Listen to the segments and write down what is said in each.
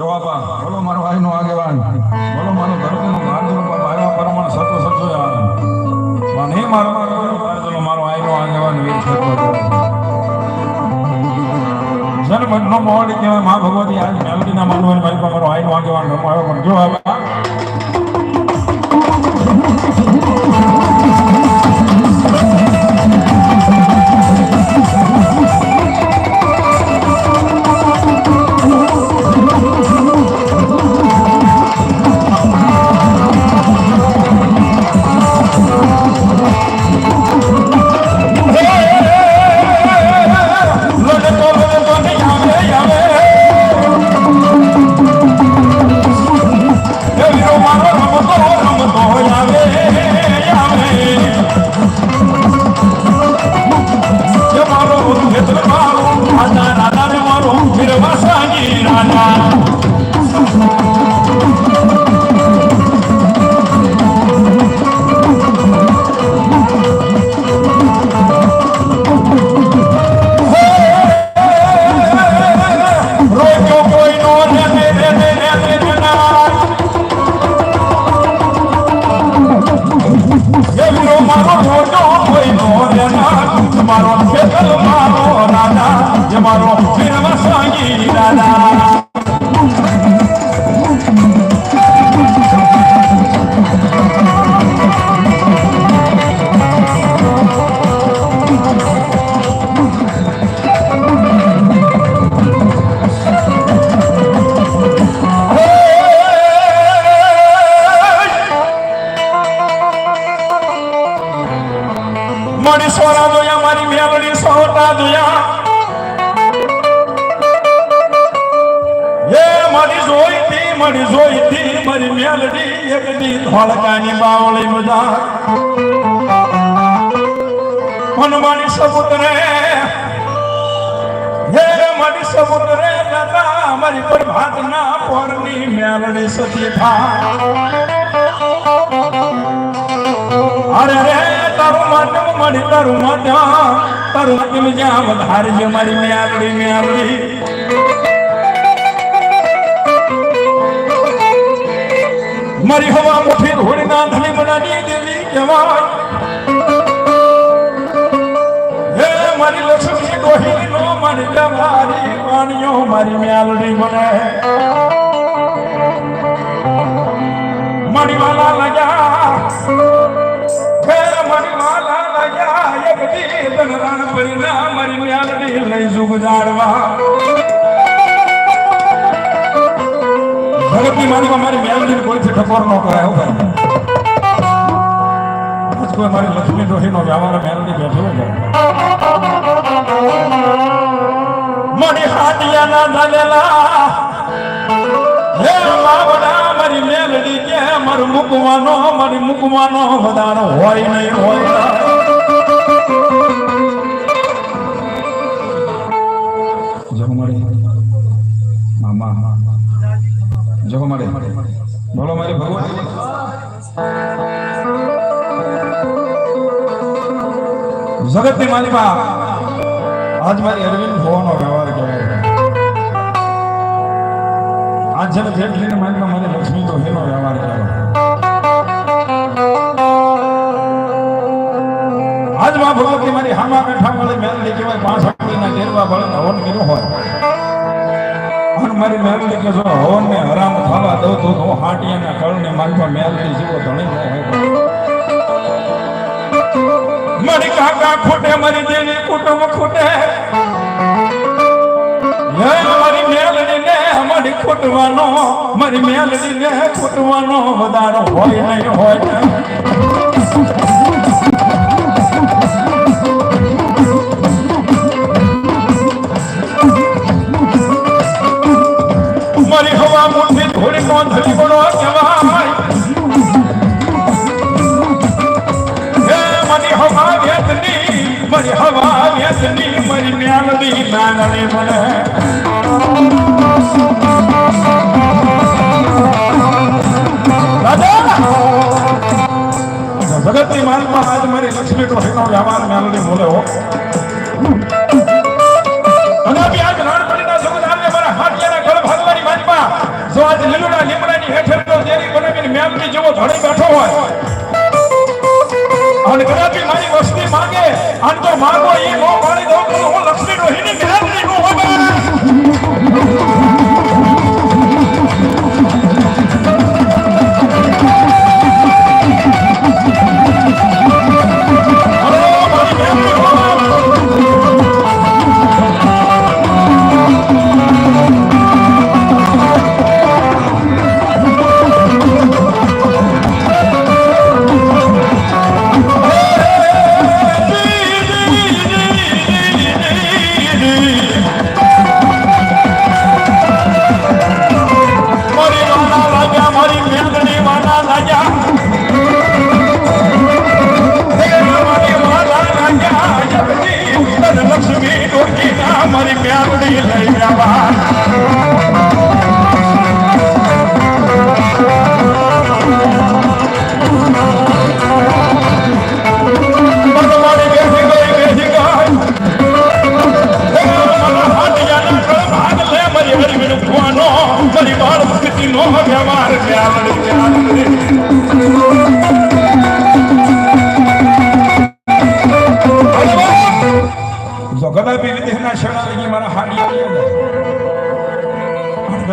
જો આપા બોલો મારો આઈનો આગેવાન. બોલો મારો ધરતીનો ગાંધીનો બાપ આવ્યા પરમાણ સતો સતો પણ હે મારો બોલો, મારો આઈનો આગેવાન વીર સત્વ જન્મનો મોડ કહેવાય, મા ભગવતી આજ મેલડીના માનવાની ભાઈ મારો આઈનો આગેવાન રમાયો પણ જો આપા મારી સોરા જોયા મારી મેલડી સોટા જોયા મારી જોઈતી મારી મેલડી એક દી ધોળકાની બાવળી મજા હનુમાની સપુત્રે, હે મારી સપુત્રે, દાદા, મારી પ્રભાતના પોરની મેલડી સતી થા અરે રે, તારું માટમ મળી, તારું માટમ તારું માટમ જ્યાં વધારે છે મારી મેલડી મેળડી મારી હવા મુઠી ધોળી ના ધણી બનાની દેવી કહેવાય. હે મારી લક્ષ્મી ડોહી નો મારી તમારી વાણીઓ, મારી મ્યાલડી બને મારી વાલા લગ્યા. ફેર મારી વાલા લગ્યા, એક દી રણ પરિણા મારી મ્યાલડી લઈ જુગ જાડવા ભગતની માનીમાં મારી મ્યાલડીને કોઈથી ટકોર ન કરાય, હો ભાઈ. કોઈ મારી લક્ષ્મી ડોહીનો વ્યવહાર મેલડી બેઠો મારી હાટિયાના નાલેલા હે માવડા, મારી મેલડી કે મારું મૂકવાનો, મારી મૂકવાનો વધારો હોય નહીં હોય. જગતની માલિકા આજ મારી અરવિંદ હોવાનો વ્યવહાર કહેવાય આજ જેને જેટલીને માલિકા મારી લક્ષ્મી તો હેનો વ્યવહાર કહેવાય આજમાં ભગવતી મારી હામા બેઠા મળે મેલડી કહેવાય પાંચ આંગળીના ગેરવા બળે હવન કર્યું હોય. અને મારી મેલડી કે જો હવન ને હરામ થવા દઉં તો હું હાટિયાના કળને માલમાં મેલડી જેવો ધણી ન મારી કાકા ખોટે, મારી દેવી કુટુંબ ખોટે. મારી મેલડી ને મારી ખોટવાનો, મારી મેલડી ને ખોટવાનો વધારો હોય નહીં હોય. મારી હવા મુઠ્ઠી થોડી નો દેશની મારી મ્યાલની નાનણી મને જગતની માલમાં આજ મારી લક્ષ્મી ટ્રોફીનો વ્યવહાર મ્યાલની બોલે બી આજ રાણપણીના સંવિધાનને મારા હાથિયાના ગળ ભાગવાની વાતમાં જો આજ લીલુડા લીમડાની હેઠળ તો જેની બનાવીને મ્યાલની જેવો ધણી બેઠો હોય અને કદાચ મારી વસ્તી માંગે અને તો માગો એ નો પાડી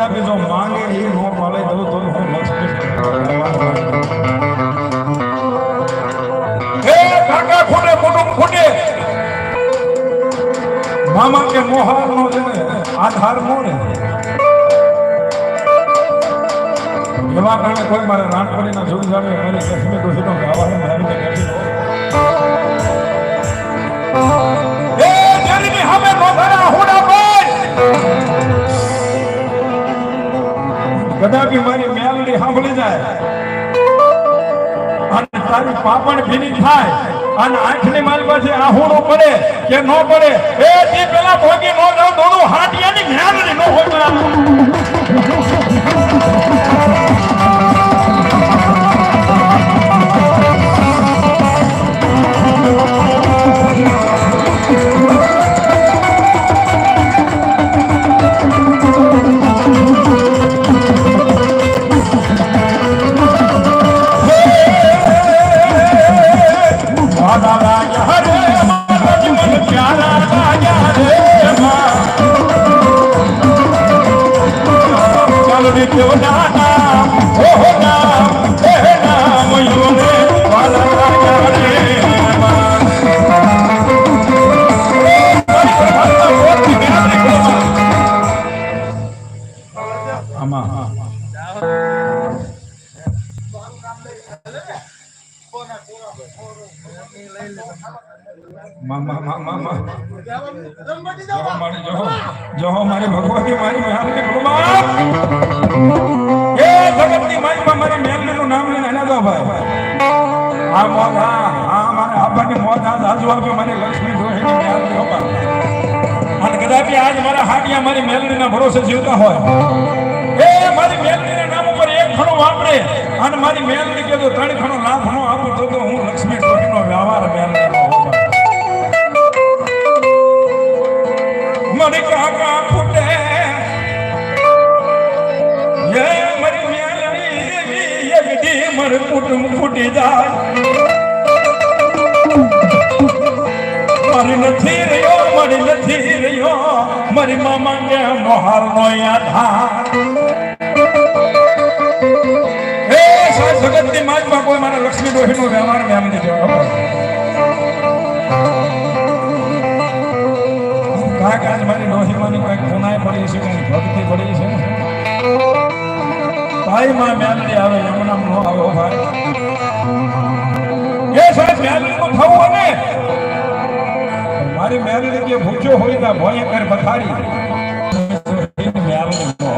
કદાપી જો માંગે એ નો પાલે દઉં તો હું મામા કે મોહાર નો છે ને આધાર નો ને એવા કારણે કોઈ મારે નાનપણીના જોડ જાણે મારી લક્ષ્મી દોષીનો ગાવાનો મારીને કાઢી. એ જેની સામે નોંધાણા હુડા ભાઈ! કદાપી મારી મેલડી સાંભળી જાય. અને તારી પાપણ ભીની થાય. અને આંખની મારી પાસે આહુડો પડે કે ન પડે, એ તે પેલા ભોગી નો જાવ દોડું હાટિયાની મેલડી નો હોય ચાલો રે કેવો નામ હો હો નામ હે નામ યો રે મારા મેલડીના ભરોસે જીવતા હોય. મારી મેલડીના નામ ઉપર એક ખણો વાપરે અને મારી મેલડી કે જો ત્રણ ખણો લાભ નો આપું તો હું લક્ષ્મી નો વ્યવહાર મેલડીનો હોવા મને કાકા ફૂટે? એ મારી મેલડી એક દી મર કુટુંબ ફૂટી જાય. મારી નથી રહ્યો, મારી નથી રહ્યો. મારી મામા ને મોહાર નો આધાર. હે સાહેબ જગતની માજમાં કોઈ મારા લક્ષ્મી ડોહી નો વ્યવહાર મેં એમને મારી કોઈ ખૂણાય પડી છે, કઈ ભક્તિ પડી છે? ભાઈ માં મેલડી આવે, યમુના નો આવો ભાઈ. એ સાહેબ મેલડી નું થવું ને મારી મેલડી કે ભૂખ્યો હોય તો ભોય બખાડી મેલડી નો